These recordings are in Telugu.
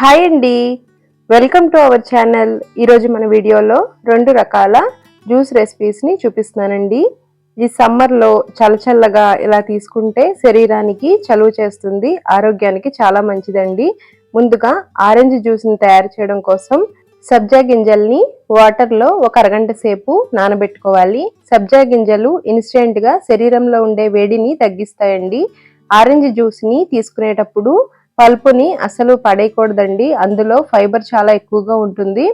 హాయ్ అండి. వెల్కమ్ టు అవర్ ఛానల్ ఈరోజు మన వీడియోలో రెండు రకాల జ్యూస్ రెసిపీస్ని చూపిస్తున్నానండి. ఈ సమ్మర్లో చల్లచల్లగా ఇలా తీసుకుంటే శరీరానికి చలువ చేస్తుంది ఆరోగ్యానికి చాలా మంచిదండి. ముందుగా ఆరెంజ్ జ్యూస్ని తయారు చేయడం కోసం సబ్జా గింజల్ని వాటర్లో ఒక అరగంట సేపు నానబెట్టుకోవాలి. సబ్జా గింజలు ఇన్స్టెంట్గా శరీరంలో ఉండే వేడిని తగ్గిస్తాయండి. ఆరెంజ్ జ్యూస్ని తీసుకునేటప్పుడు పల్పుని అసలు పడేయకూడదండి. అందులో ఫైబర్ చాలా ఎక్కువగా ఉంటుంది.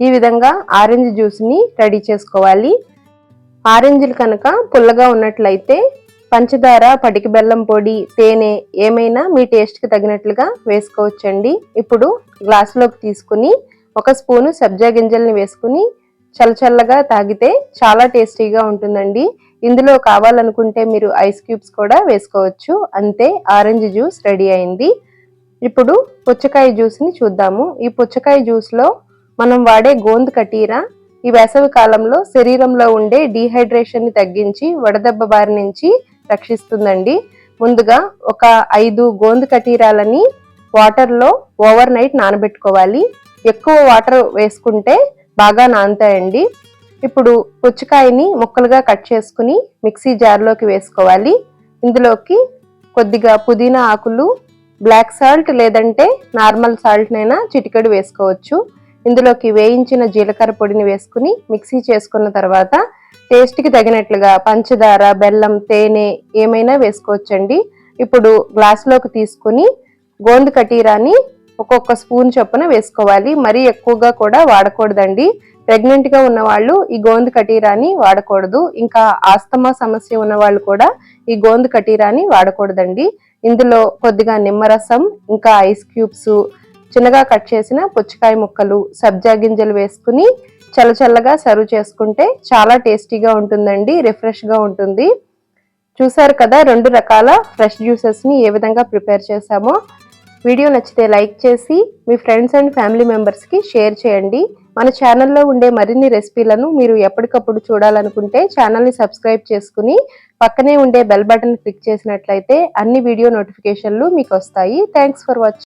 ఈ విధంగా ఆరెంజ్ జ్యూస్ని రెడీ చేసుకోవాలి. ఆరెంజ్లు కనుక పుల్లగా ఉన్నట్లయితే పంచదార పటికి బెల్లం పొడి తేనె ఏమైనా మీ టేస్ట్కి తగినట్లుగా వేసుకోవచ్చండి. ఇప్పుడు గ్లాసులోకి తీసుకుని ఒక స్పూను సబ్జా గింజల్ని వేసుకుని చల్లచల్లగా తాగితే చాలా టేస్టీగా ఉంటుందండి. ఇందులో కావాలనుకుంటే మీరు ఐస్ క్యూబ్స్ కూడా వేసుకోవచ్చు. అంతే ఆరెంజ్ జ్యూస్ రెడీ అయింది. ఇప్పుడు పుచ్చకాయ జ్యూస్ని చూద్దాము. ఈ పుచ్చకాయ జ్యూస్లో మనం వాడే గోంద్ కటీరా ఈ వేసవి కాలంలో శరీరంలో ఉండే డీహైడ్రేషన్ని తగ్గించి వడదెబ్బ బారి నుంచి రక్షిస్తుందండి. ముందుగా ఒక ఐదు గోంద్ కటీరాలని వాటర్లో ఓవర్ నైట్ నానబెట్టుకోవాలి. ఎక్కువ వాటర్ వేసుకుంటే బాగా నానుతాయండి. ఇప్పుడు పుచ్చకాయని ముక్కలుగా కట్ చేసుకుని మిక్సీ జార్లోకి వేసుకోవాలి. ఇందులోకి కొద్దిగా పుదీనా ఆకులు బ్లాక్ సాల్ట్ లేదంటే నార్మల్ సాల్ట్నైనా చిటికెడు వేసుకోవచ్చు. ఇందులోకి వేయించిన జీలకర్ర పొడిని వేసుకుని మిక్సీ చేసుకున్న తర్వాత టేస్ట్కి తగినట్లుగా పంచదార బెల్లం తేనె ఏమైనా వేసుకోవచ్చండి. ఇప్పుడు గ్లాస్లోకి తీసుకుని గోందు కటీరాని ఒక్కొక్క స్పూన్ చొప్పున వేసుకోవాలి. మరీ ఎక్కువగా కూడా వాడకూడదండి. ప్రెగ్నెంట్గా ఉన్నవాళ్ళు ఈ గోందు కటీరాని వాడకూడదు. ఇంకా ఆస్తమా సమస్య ఉన్న వాళ్ళు కూడా ఈ గోందు కటీరాని వాడకూడదండి. ఇందులో కొద్దిగా నిమ్మరసం ఇంకా ఐస్ క్యూబ్స్ చిన్నగా కట్ చేసిన పుచ్చకాయ ముక్కలు సబ్జా గింజలు వేసుకుని చల్లచల్లగా సర్వ్ చేసుకుంటే చాలా టేస్టీగా ఉంటుందండి రిఫ్రెష్గా ఉంటుంది. చూసారు కదా రెండు రకాల ఫ్రెష్ జ్యూసెస్ని ఏ విధంగా ప్రిపేర్ చేశామో? వీడియో నచ్చితే లైక్ చేసి మీ ఫ్రెండ్స్ అండ్ ఫ్యామిలీ మెంబర్స్కి షేర్ చేయండి. మన ఛానల్లో ఉండే మరిన్ని రెసిపీలను మీరు ఎప్పటికప్పుడు చూడాలనుకుంటే ఛానల్ని సబ్స్క్రైబ్ చేసుకుని పక్కనే ఉండే బెల్ బటన్ క్లిక్ చేసినట్లయితే అన్ని వీడియో నోటిఫికేషన్లు మీకు వస్తాయి. Thanks for watching